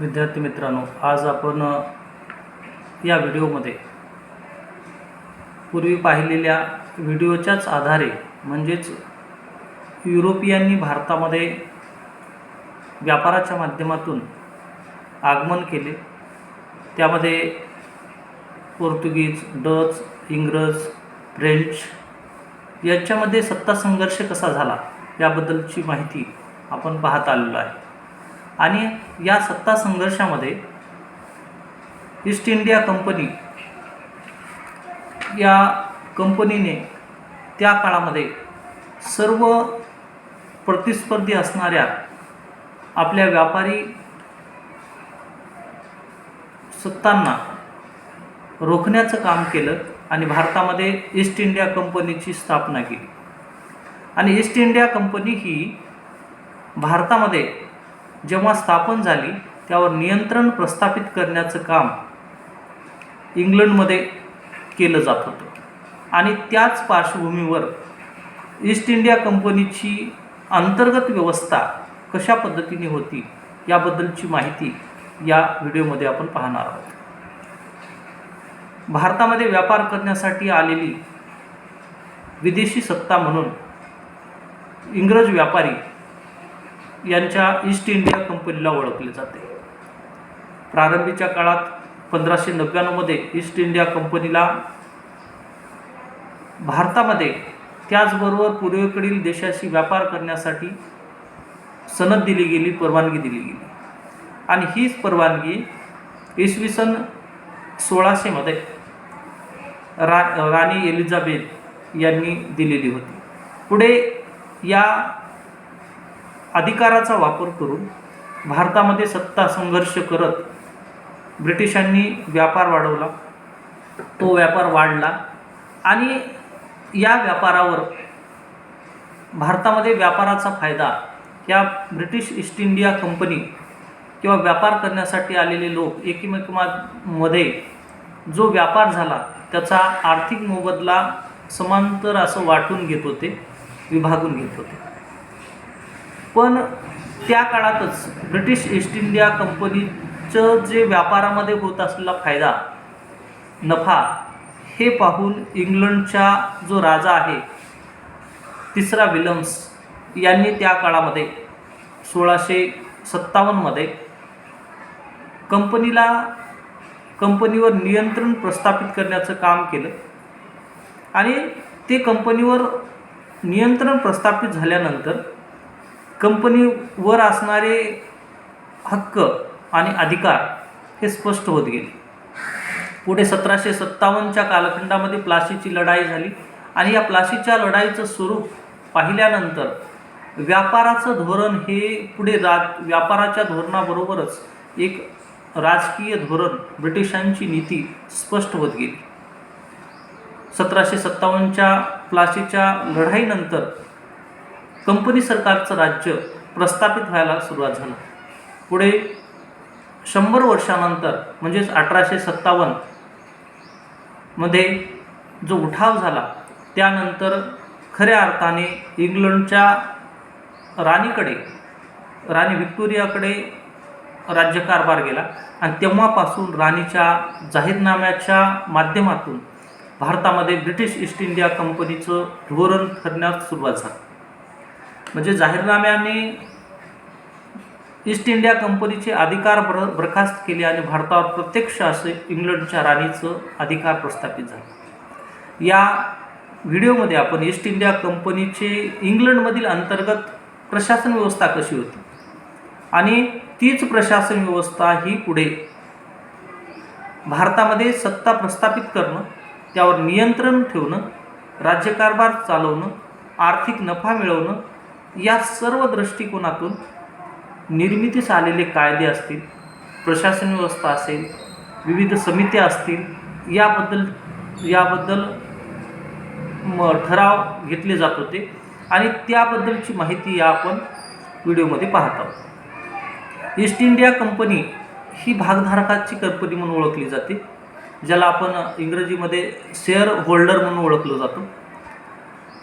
विद्यार्थी मित्रांनो आज आपण या व्हिडिओमध्ये पूर्वी पाहिलेल्या व्हिडिओच्याच आधारे म्हणजेच युरोपियांनी भारतामध्ये व्यापाराच्या माध्यमातून आगमन केले. त्यामध्ये पोर्तुगीज डच इंग्रज फ्रेंच याच्यामध्ये सत्ता संघर्ष कसा झाला याबद्दलची माहिती आपण पाहत आलेलो आहे. आणि या सत्ता संघर्षामध्ये ईस्ट इंडिया कंपनी या कंपनीने त्या काळामध्ये सर्व प्रतिस्पर्धी असणाऱ्या आपल्या व्यापारी सत्तांना रोखण्याचं काम केलं आणि भारतामध्ये ईस्ट इंडिया कंपनीची स्थापना केली. आणि ईस्ट इंडिया कंपनी ही भारतामध्ये जेव्हा स्थापन झाली त्यावर नियंत्रण प्रस्थापित करण्याचं काम इंग्लंडमध्ये केलं जात होतं. आणि त्याच पार्श्वभूमीवर ईस्ट इंडिया कंपनीची अंतर्गत व्यवस्था कशा पद्धतीने होती याबद्दलची माहिती या व्हिडिओमध्ये आपण पाहणार आहोत. भारतामध्ये व्यापार करण्यासाठी आलेली विदेशी सत्ता म्हणून इंग्रज व्यापारी यांच्या ईस्ट इंडिया कंपनीला ओळखले जाते. प्रारंभीच्या काळात पंधराशे नव्याण्णवमध्ये ईस्ट इंडिया कंपनीला भारतामध्ये त्याचबरोबर पूर्वेकडील देशाशी व्यापार करण्यासाठी सनद दिली गेली परवानगी दिली गेली. आणि हीच परवानगी इसवी सन सोळाशेमध्ये रा राणी एलिझाबेथ यांनी दिलेली होती. पुढे या अधिकाराचा वापर करून भारतामध्ये सत्ता संघर्ष करत ब्रिटिशांनी व्यापार वाढवला. तो व्यापार वाढला आणि या व्यापारावर भारतामध्ये व्यापाराचा फायदा या ब्रिटिश ईस्ट इंडिया कंपनी किंवा व्यापार करण्यासाठी आलेले लोक एकमेकांमध्ये जो व्यापार झाला त्याचा आर्थिक मोबदला समांतर असं वाटून घेत होते विभागून घेत होते. पण त्या काळातच ब्रिटिश ईस्ट इंडिया कंपनीचं जे व्यापारामध्ये होत असलेला फायदा नफा हे पाहून इंग्लंडचा जो राजा आहे तिसरा विल्यम्स यांनी त्या काळामध्ये सोळाशे सत्तावन्नमध्ये कंपनीला कंपनीवर नियंत्रण प्रस्थापित करण्याचं काम केलं. आणि ते कंपनीवर नियंत्रण प्रस्थापित झाल्यानंतर कंपनीवर असणारे हक्क आणि अधिकार हे स्पष्ट होत गेले. पुढे सतराशे सत्तावन्नच्या कालखंडामध्ये प्लाशीची लढाई झाली आणि या प्लाशीच्या लढाईचं स्वरूप पाहिल्यानंतर व्यापाराचं धोरण हे पुढे रा व्यापाराच्या धोरणाबरोबरच एक राजकीय धोरण ब्रिटिशांची नीती स्पष्ट होत गेली. सतराशे सत्तावन्नच्या प्लाशीच्या लढाईनंतर कंपनी सरकारचं राज्य प्रस्थापित व्हायला सुरुवात झालं. पुढे शंभर वर्षानंतर म्हणजेच अठराशे सत्तावन्नमध्ये जो उठाव झाला त्यानंतर खऱ्या अर्थाने इंग्लंडच्या राणीकडे राणी व्हिक्टोरियाकडे राज्यकारभार गेला आणि तेव्हापासून राणीच्या जाहीरनाम्याच्या माध्यमातून भारतामध्ये ब्रिटिश ईस्ट इंडिया कंपनीचं धोरण ठरण्यास सुरुवात झाली. म्हणजे जाहीरनाम्याने ईस्ट इंडिया कंपनीचे अधिकार बर बरखास्त केले आणि भारतावर प्रत्यक्ष असे इंग्लंडच्या राणीचं अधिकार प्रस्थापित झालं. या व्हिडिओमध्ये आपण ईस्ट इंडिया कंपनीचे इंग्लंडमधील अंतर्गत प्रशासन व्यवस्था कशी होती? आणि तीच प्रशासन व्यवस्था ही पुढे भारतामध्ये सत्ता प्रस्थापित करणं त्यावर नियंत्रण ठेवणं राज्यकारभार चालवणं आर्थिक नफा मिळवणं या सर्व दृष्टिकोनातून निर्मितीस आलेले कायदे असतील प्रशासन व्यवस्था असेल विविध समित्या असतील याबद्दल याबद्दल म ठराव घेतले जात होते. आणि त्याबद्दलची माहिती या आपण व्हिडिओमध्ये पाहत आहोत. ईस्ट इंडिया कंपनी ही भागधारकाची कंपनी म्हणून ओळखली जाते ज्याला आपण इंग्रजीमध्ये शेअर होल्डर म्हणून ओळखलं जातं.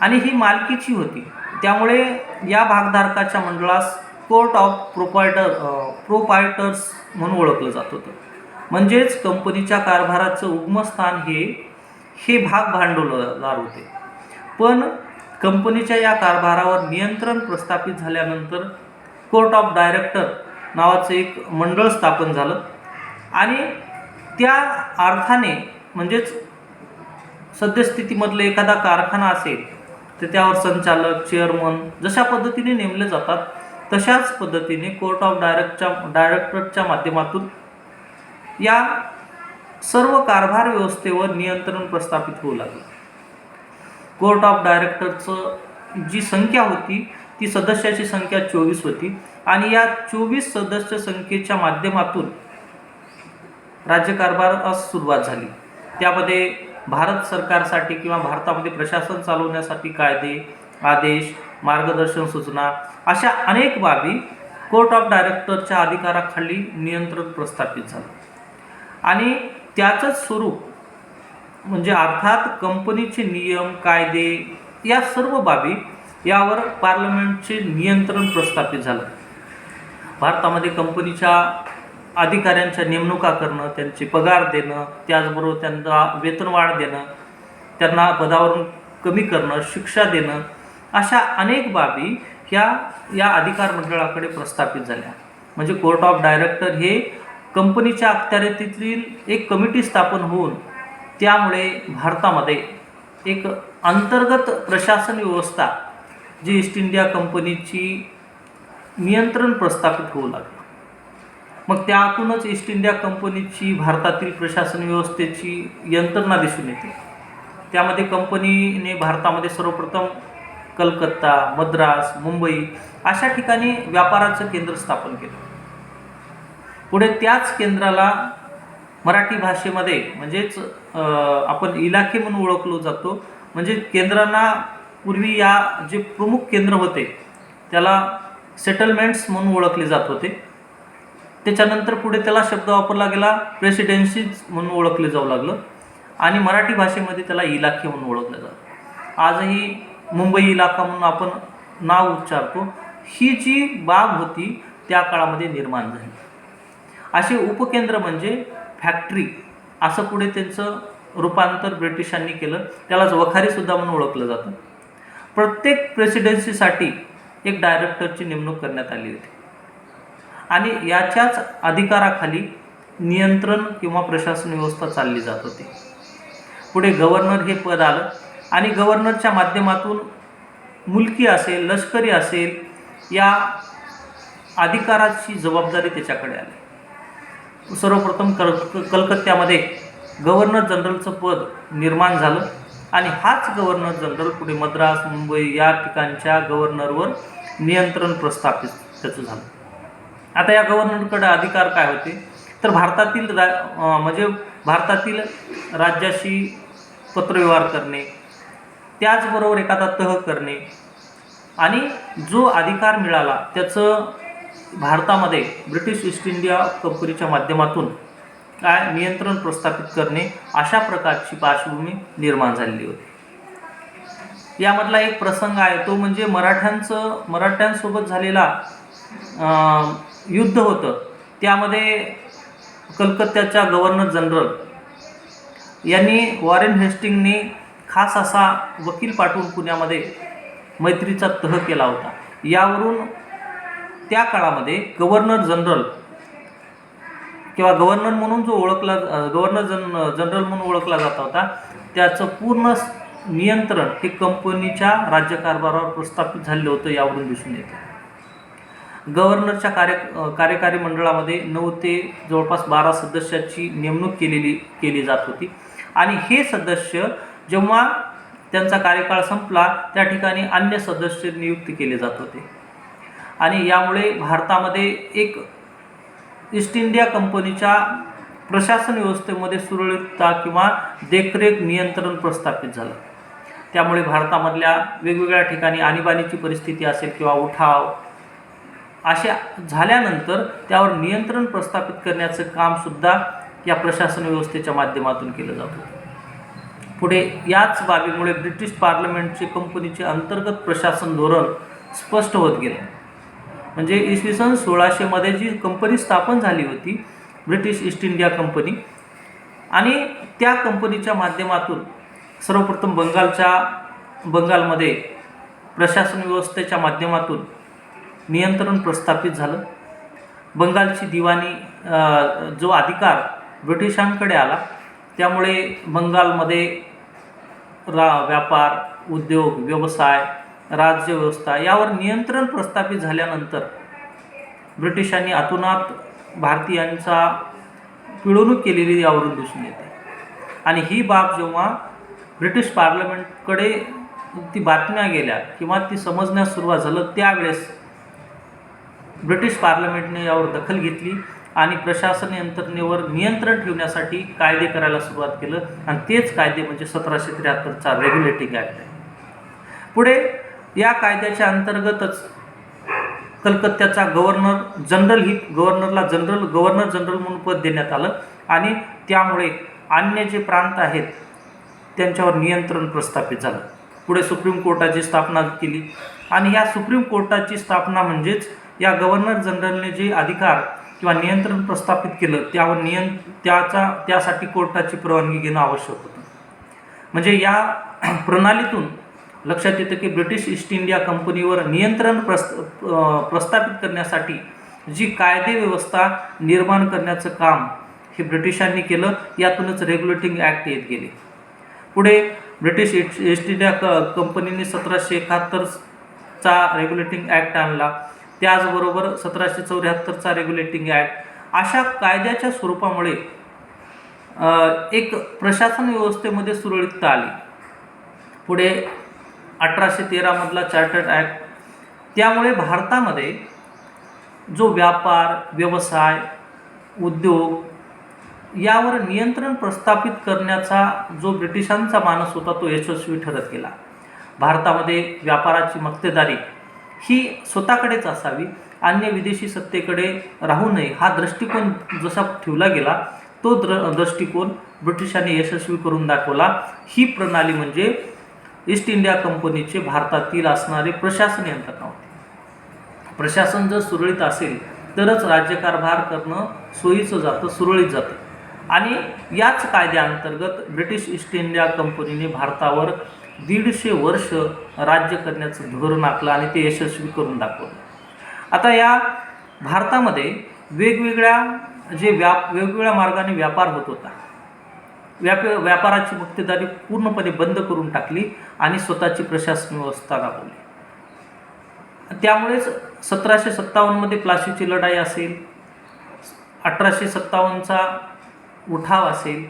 आणि ही मालकीची होती. त्यामुळे या भागधारकाच्या मंडळास कोर्ट ऑफ प्रोपायटर प्रोपायटर्स म्हणून ओळखलं जात होतं. म्हणजेच कंपनीच्या कारभाराचं उगमस्थान हे हे भाग भांडवलदार होते. पण कंपनीच्या या कारभारावर नियंत्रण प्रस्थापित झाल्यानंतर कोर्ट ऑफ डायरेक्टर नावाचं एक मंडळ स्थापन झालं. आणि त्या अर्थाने म्हणजेच सद्यस्थितीमधलं एखादा कारखाना असेल तर त्यावर संचालक चेअरमन जशा पद्धतीने नेमले जातात तशाच पद्धतीने कोर्ट ऑफ डायरेक्टच्या डायरेक्टरच्या माध्यमातून या सर्व कारभार व्यवस्थेवर नियंत्रण प्रस्थापित होऊ लागलं. कोर्ट ऑफ डायरेक्टरचं जी संख्या होती ती सदस्याची संख्या चोवीस होती आणि या चोवीस सदस्य संख्येच्या माध्यमातून राज्यकारभारास सुरुवात झाली. त्यामध्ये भारत सरकारसाठी किंवा भारतामध्ये प्रशासन चालवण्यासाठी कायदे आदेश मार्गदर्शन सूचना अशा अनेक बाबी कोर्ट ऑफ डायरेक्टरच्या अधिकाराखाली नियंत्रण प्रस्थापित झालं. आणि त्याचंच स्वरूप म्हणजे अर्थात कंपनीचे नियम कायदे या सर्व बाबी यावर पार्लमेंटचे नियंत्रण प्रस्थापित झालं. भारतामध्ये कंपनीच्या अधिकाऱ्यांच्या नेमणुका करणं त्यांचे पगार देणं त्याचबरोबर त्यांना वेतनवाढ देणं त्यांना पदावरून कमी करणं शिक्षा देणं अशा अनेक बाबी ह्या या अधिकार मंडळाकडे प्रस्थापित झाल्या. म्हणजे कोर्ट ऑफ डायरेक्टर हे कंपनीच्या अखत्यारीतील एक कमिटी स्थापन होऊन त्यामुळे भारतामध्ये एक अंतर्गत प्रशासन व्यवस्था जी ईस्ट इंडिया कंपनीची नियंत्रण प्रस्थापित होऊ लागली. मग त्यातूनच ईस्ट इंडिया कंपनीची भारतातील प्रशासन व्यवस्थेची यंत्रणा दिसून येते. त्यामध्ये कंपनीने भारतामध्ये सर्वप्रथम कलकत्ता मद्रास मुंबई अशा ठिकाणी व्यापाराचं केंद्र स्थापन केलं. पुढे त्याच केंद्राला मराठी भाषेमध्ये म्हणजेच आपण इलाखे म्हणून ओळखलो जातो. म्हणजे केंद्रांना पूर्वी या जे प्रमुख केंद्र होते त्याला सेटलमेंट्स म्हणून ओळखले जात होते. त्याच्यानंतर पुढे त्याला शब्द वापरला गेला प्रेसिडेन्सीज म्हणून ओळखले जाऊ लागलं. आणि मराठी भाषेमध्ये त्याला इलाखे म्हणून ओळखलं जातं. आजही मुंबई इलाका म्हणून आपण नाव उच्चारतो. ही जी बाब होती त्या काळामध्ये निर्माण झाली. असे उपकेंद्र म्हणजे फॅक्टरी असं पुढे त्यांचं रूपांतर ब्रिटिशांनी केलं. त्यालाच वखारीसुद्धा म्हणून ओळखलं जातं. प्रत्येक प्रेसिडेन्सीसाठी एक डायरेक्टरची नेमणूक करण्यात आली होती. आणि याच्याच अधिकाराखाली नियंत्रण किंवा प्रशासन व्यवस्था चालली जात होती. पुढे गव्हर्नर हे पद आलं आणि गव्हर्नरच्या माध्यमातून मुलकी असेल लष्करी असेल या अधिकाराची जबाबदारी त्याच्याकडे आली. सर्वप्रथम कल कलकत्त्यामध्ये गव्हर्नर जनरलचं पद निर्माण झालं आणि हाच गव्हर्नर जनरल पुढे मद्रास मुंबई या ठिकाणच्या गव्हर्नरवर नियंत्रण प्रस्थापित त्याचं झालं. आता या गव्हर्नरकडे अधिकार काय होते? तर भारतातील रा म्हणजे भारतातील राज्याशी पत्रव्यवहार करणे त्याचबरोबर एखादा तह करणे आणि जो अधिकार मिळाला त्याचं भारतामध्ये ब्रिटिश ईस्ट इंडिया कंपनीच्या माध्यमातून काय नियंत्रण प्रस्थापित करणे अशा प्रकारची पार्श्वभूमी निर्माण झालेली होती. यामधला एक प्रसंग आहे तो म्हणजे मराठ्यांचं मराठ्यांसोबत झालेला युद्ध होतं. त्यामध्ये कलकत्त्याच्या गव्हर्नर जनरल यांनी वॉरेन हेस्टिंगने खास असा वकील पाठवून पुण्यामध्ये मैत्रीचा तह केला होता. यावरून त्या काळामध्ये गव्हर्नर जनरल किंवा गव्हर्नर म्हणून जो ओळखला गव्हर्नर जन जनरल म्हणून ओळखला जात होता त्याचं पूर्ण नियंत्रण हे कंपनीच्या राज्यकारभारावर प्रस्थापित झालेलं होतं यावरून दिसून येतं. गव्हर्नरच्या कार्य कार्यकारी मंडळामध्ये नऊ ते जवळपास बारा सदस्याची नेमणूक केलेली केली जात होती. आणि हे सदस्य जेव्हा त्यांचा कार्यकाळ संपला त्या ठिकाणी अन्य सदस्य नियुक्त केले जात होते. आणि यामुळे भारतामध्ये एक ईस्ट इंडिया कंपनीच्या प्रशासन व्यवस्थेमध्ये सुरळीतता किंवा देखरेख नियंत्रण प्रस्थापित झालं. त्यामुळे भारतामधल्या वेगवेगळ्या ठिकाणी आणीबाणीची परिस्थिती असेल किंवा उठाव अशा झाल्यानंतर त्यावर नियंत्रण प्रस्थापित करण्याचं कामसुद्धा या प्रशासन व्यवस्थेच्या माध्यमातून केलं जातं पुढे याच बाबीमुळे ब्रिटिश पार्लमेंटचे कंपनीचे अंतर्गत प्रशासन धोरण स्पष्ट होत गेलं. म्हणजे इसवी सन सोळाशेमध्ये जी कंपनी स्थापन झाली होती ब्रिटिश ईस्ट इंडिया कंपनी आणि त्या कंपनीच्या माध्यमातून सर्वप्रथम बंगालच्या बंगालमध्ये प्रशासन व्यवस्थेच्या माध्यमातून नियंत्रण प्रस्थापित झालं. बंगालची दिवाणी जो अधिकार ब्रिटिशांकडे आला त्यामुळे बंगालमध्ये रा व्यापार उद्योग व्यवसाय राज्यव्यवस्था यावर नियंत्रण प्रस्थापित झाल्यानंतर ब्रिटिशांनी अतोनात भारतीयांचा पिळवणूक केलेली यावरून दिसून येते. आणि ही बाब जेव्हा ब्रिटिश पार्लमेंटकडे ती बातम्या गेल्या किंवा ती समजण्यास सुरुवात झालं त्यावेळेस ब्रिटिश पार्लमेंटने यावर दखल घेतली आणि प्रशासन यंत्रणेवर नियंत्रण ठेवण्यासाठी कायदे करायला सुरुवात केलं. आणि तेच कायदे म्हणजे सतराशे त्र्याहत्तरचा रेग्युलेटिंग ॲक्ट आहे. पुढे या कायद्याच्या अंतर्गतच कलकत्त्याचा गव्हर्नर जनरल ही गव्हर्नरला जनरल गव्हर्नर जनरल म्हणून पद देण्यात आलं. आणि त्यामुळे अन्य जे प्रांत आहेत त्यांच्यावर नियंत्रण प्रस्थापित झालं. पुढे सुप्रीम कोर्टाची स्थापना केली. आणि या सुप्रीम कोर्टाची स्थापना म्हणजेच या गव्हर्नर जनरलने जे अधिकार किंवा नियंत्रण प्रस्थापित केलं त्यावर नियं त्याचा त्यासाठी कोर्टाची परवानगी घेणं आवश्यक होतं. म्हणजे या प्रणालीतून लक्षात येतं की ब्रिटिश ईस्ट इंडिया कंपनीवर नियंत्रण प्रस्त प्रस्थापित करण्यासाठी जी कायदे व्यवस्था निर्माण करण्याचं काम हे ब्रिटिशांनी केलं यातूनच रेग्युलेटिंग ॲक्ट येत गेले. पुढे ब्रिटिश ईस्ट ईस्ट इंडिया क कंपनीने सतराशे एकाहत्तरचा रेग्युलेटिंग ॲक्ट आणला. त्याचबरोबर सतराशे चौऱ्याहत्तरचा रेग्युलेटिंग ॲक्ट अशा कायद्याच्या स्वरूपामुळे एक प्रशासन व्यवस्थेमध्ये सुरळीतता आली. पुढे अठराशे तेरामधला चार्टर्ड ॲक्ट त्यामुळे भारतामध्ये जो व्यापार व्यवसाय उद्योग यावर नियंत्रण प्रस्थापित करण्याचा जो ब्रिटिशांचा मानस होता तो यशस्वी ठरत गेला. भारतामध्ये व्यापाराची मक्तेदारी ही स्वतःकडेच असावी अन्य विदेशी सत्तेकडे राहू नये हा दृष्टिकोन जसा ठेवला गेला तो द्र दृष्टिकोन ब्रिटिशांनी यशस्वी करून दाखवला. ही प्रणाली म्हणजे ईस्ट इंडिया कंपनीचे भारतातील असणारे प्रशासन यंत्रणा होते. प्रशासन जर सुरळीत असेल तरच राज्यकारभार करणं सोयीचं जातं सुरळीत जातं. आणि याच कायद्याअंतर्गत ब्रिटिश ईस्ट इंडिया कंपनीने भारतावर दीडशे वर्ष राज्य करण्याचं धोरण आखलं आणि ते यशस्वी करून दाखवलं. आता या भारतामध्ये वेगवेगळ्या जे व्याप वेगवेगळ्या मार्गाने व्यापार होत होता. व्याप व्यापाराची मक्तेदारी पूर्णपणे बंद करून टाकली आणि स्वतःची प्रशासन व्यवस्था राबवली. त्यामुळेच सतराशे सत्तावन्नमध्ये प्लासीची लढाई असेल अठराशे सत्तावन्नचा उठाव असेल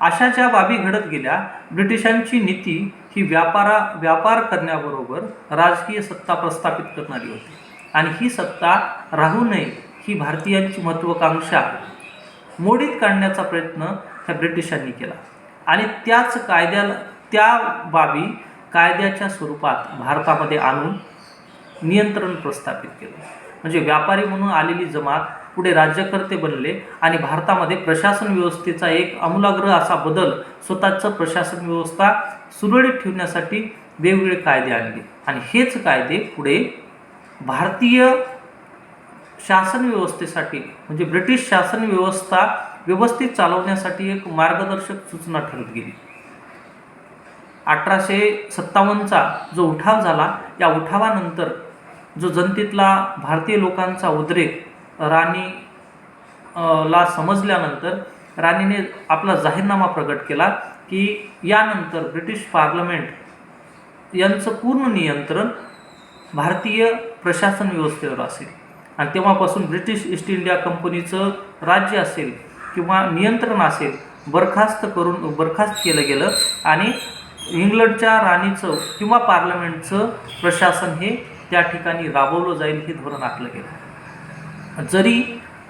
अशा ज्या बाबी घडत गेल्या ब्रिटिशांची नीती ही व्यापारा व्यापार करण्याबरोबर राजकीय सत्ता प्रस्थापित करणारी होती. आणि ही सत्ता राहू नये ही भारतीयांची महत्त्वाकांक्षा मोडीत काढण्याचा प्रयत्न ह्या ब्रिटिशांनी केला. आणि त्याच कायद्याला त्या बाबी कायद्याच्या स्वरूपात भारतामध्ये आणून नियंत्रण प्रस्थापित केलं. म्हणजे व्यापारी म्हणून आलेली जमात पुढे राज्यकर्ते बनले आणि भारतामध्ये प्रशासन व्यवस्थेचा एक आमूलाग्र असा बदल स्वतःचं प्रशासन व्यवस्था सुरळीत ठेवण्यासाठी वेगवेगळे कायदे आणले. आणि हेच कायदे पुढे भारतीय शासन व्यवस्थेसाठी म्हणजे ब्रिटिश शासन व्यवस्था व्यवस्थित चालवण्यासाठी एक मार्गदर्शक सूचना ठरत गेली. अठराशे सत्तावन्नचा जो उठाव झाला या उठावानंतर जो जनतेतला भारतीय लोकांचा उद्रेक राणी ला समजल्यानंतर राणीने आपला जाहीरनामा प्रकट केला की यानंतर ब्रिटिश पार्लमेंट यांचं पूर्ण नियंत्रण भारतीय प्रशासन व्यवस्थेवर असेल. आणि तेव्हापासून ब्रिटिश ईस्ट इंडिया कंपनीचं राज्य असेल किंवा नियंत्रण असेल बरखास्त करून बरखास्त केलं गेलं आणि इंग्लंडच्या राणीचं किंवा पार्लमेंटचं प्रशासन हे त्या ठिकाणी राबवलं जाईल हे धोरण आखलं गेलं. जरी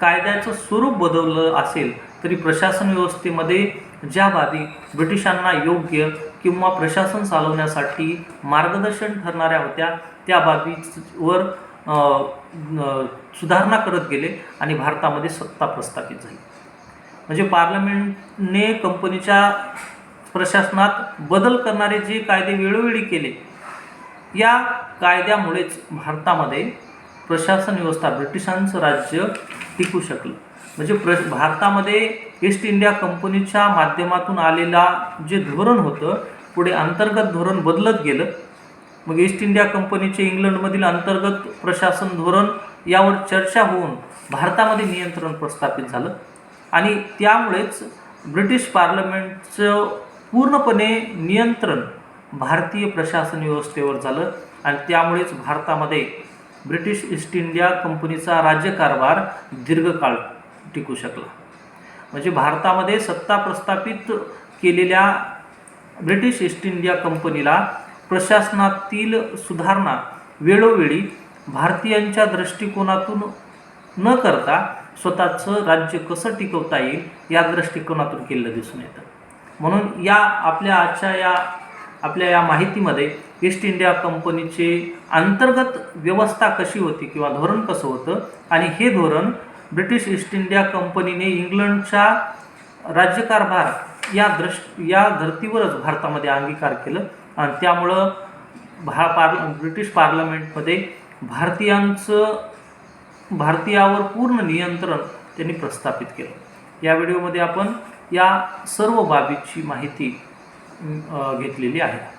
कायद्याचं स्वरूप बदललं असेल तरी प्रशासन व्यवस्थेमध्ये ज्या बाबी ब्रिटिशांना योग्य किंवा प्रशासन चालवण्यासाठी मार्गदर्शन ठरणाऱ्या होत्या त्या बाबीवर सुधारणा करत गेले आणि भारतामध्ये सत्ता प्रस्थापित झाली. म्हणजे पार्लमेंटने कंपनीच्या प्रशासनात बदल करणारे जे कायदे वेळोवेळी केले या कायद्यामुळेच भारतामध्ये प्रशासन व्यवस्था ब्रिटिशांचं राज्य टिकू शकलं. म्हणजे प्र भारतामध्ये ईस्ट इंडिया कंपनीच्या माध्यमातून आलेला जे धोरण होतं पुढे अंतर्गत धोरण बदलत गेलं. मग ईस्ट इंडिया कंपनीचे इंग्लंडमधील अंतर्गत प्रशासन धोरण यावर चर्चा होऊन भारतामध्ये नियंत्रण प्रस्थापित झालं. आणि त्यामुळेच ब्रिटिश पार्लमेंटचं पूर्णपणे नियंत्रण भारतीय प्रशासन व्यवस्थेवर झालं. आणि त्यामुळेच भारतामध्ये ब्रिटिश ईस्ट इंडिया कंपनीचा राज्यकारभार दीर्घकाळ टिकू शकला. म्हणजे भारतामध्ये सत्ता प्रस्थापित केलेल्या ब्रिटिश ईस्ट इंडिया कंपनीला प्रशासनातील सुधारणा वेळोवेळी भारतीयांच्या दृष्टिकोनातून न करता स्वतःचं राज्य कसं टिकवता येईल या दृष्टिकोनातून केलेलं दिसून येतं. म्हणून या आपल्या आजच्या या आपल्या या माहितीमध्ये ईस्ट इंडिया कंपनीचे अंतर्गत व्यवस्था कशी होती किंवा धोरण कसं होतं आणि हे धोरण ब्रिटिश ईस्ट इंडिया कंपनीने इंग्लंडच्या राज्यकारभार या दृष् या धर्तीवरच भारतामध्ये अंगीकार केलं. आणि त्यामुळं भा पार ब्रिटिश पार्लमेंटमध्ये भारतीयांचं भारतीयावर पूर्ण नियंत्रण त्यांनी प्रस्थापित केलं. या व्हिडिओमध्ये आपण या सर्व बाबीची माहिती घेतलेली आहे.